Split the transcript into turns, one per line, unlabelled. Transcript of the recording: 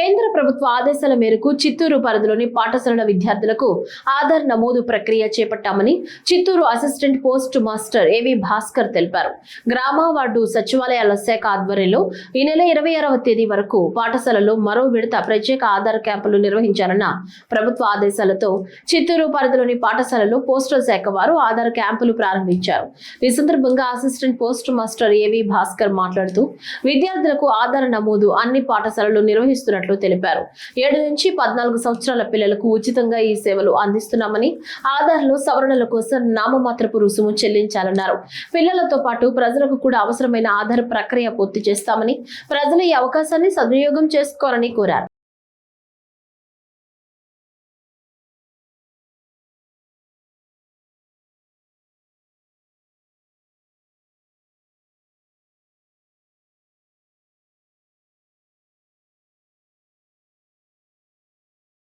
కేంద్ర ప్రభుత్వ ఆదేశాల మేరకు చిత్తూరు పరిధిలోని పాఠశాలల విద్యార్థులకు ఆధార్ నమోదు ప్రక్రియ చేపట్టామని చిత్తూరు అసిస్టెంట్ పోస్ట్ మాస్టర్ ఏవి భాస్కర్ తెలిపారు. గ్రామ వార్డు సచివాలయాల శాఖ ఆధ్వర్యంలో ఈ నెల ఇరవై ఆరవ తేదీ వరకు పాఠశాలలో మరో విడత ప్రత్యేక ఆధార్ క్యాంపులు నిర్వహించాలన్న ప్రభుత్వ ఆదేశాలతో చిత్తూరు పరిధిలోని పాఠశాలలో పోస్టల్ శాఖ వారు ఆధార్ క్యాంపులు ప్రారంభించారు. ఈ సందర్భంగా అసిస్టెంట్ పోస్ట్ మాస్టర్ ఏవి భాస్కర్ మాట్లాడుతూ విద్యార్థులకు ఆధార్ నమోదు అన్ని పాఠశాలలు నిర్వహిస్తున్నట్లు తెలిపారు. ఏడు నుంచి పద్నాలుగు సంవత్సరాల పిల్లలకు ఉచితంగా ఈ సేవలు అందిస్తున్నామని ఆధార్లో సవరణల కోసం నామమాత్రపు రుసుము చెల్లించాలన్నారు. పిల్లలతో పాటు ప్రజలకు కూడా అవసరమైన ఆధార్ ప్రక్రియ పూర్తి చేస్తామని ప్రజలు ఈ అవకాశాన్ని సద్వినియోగం చేసుకోవాలని కోరారు.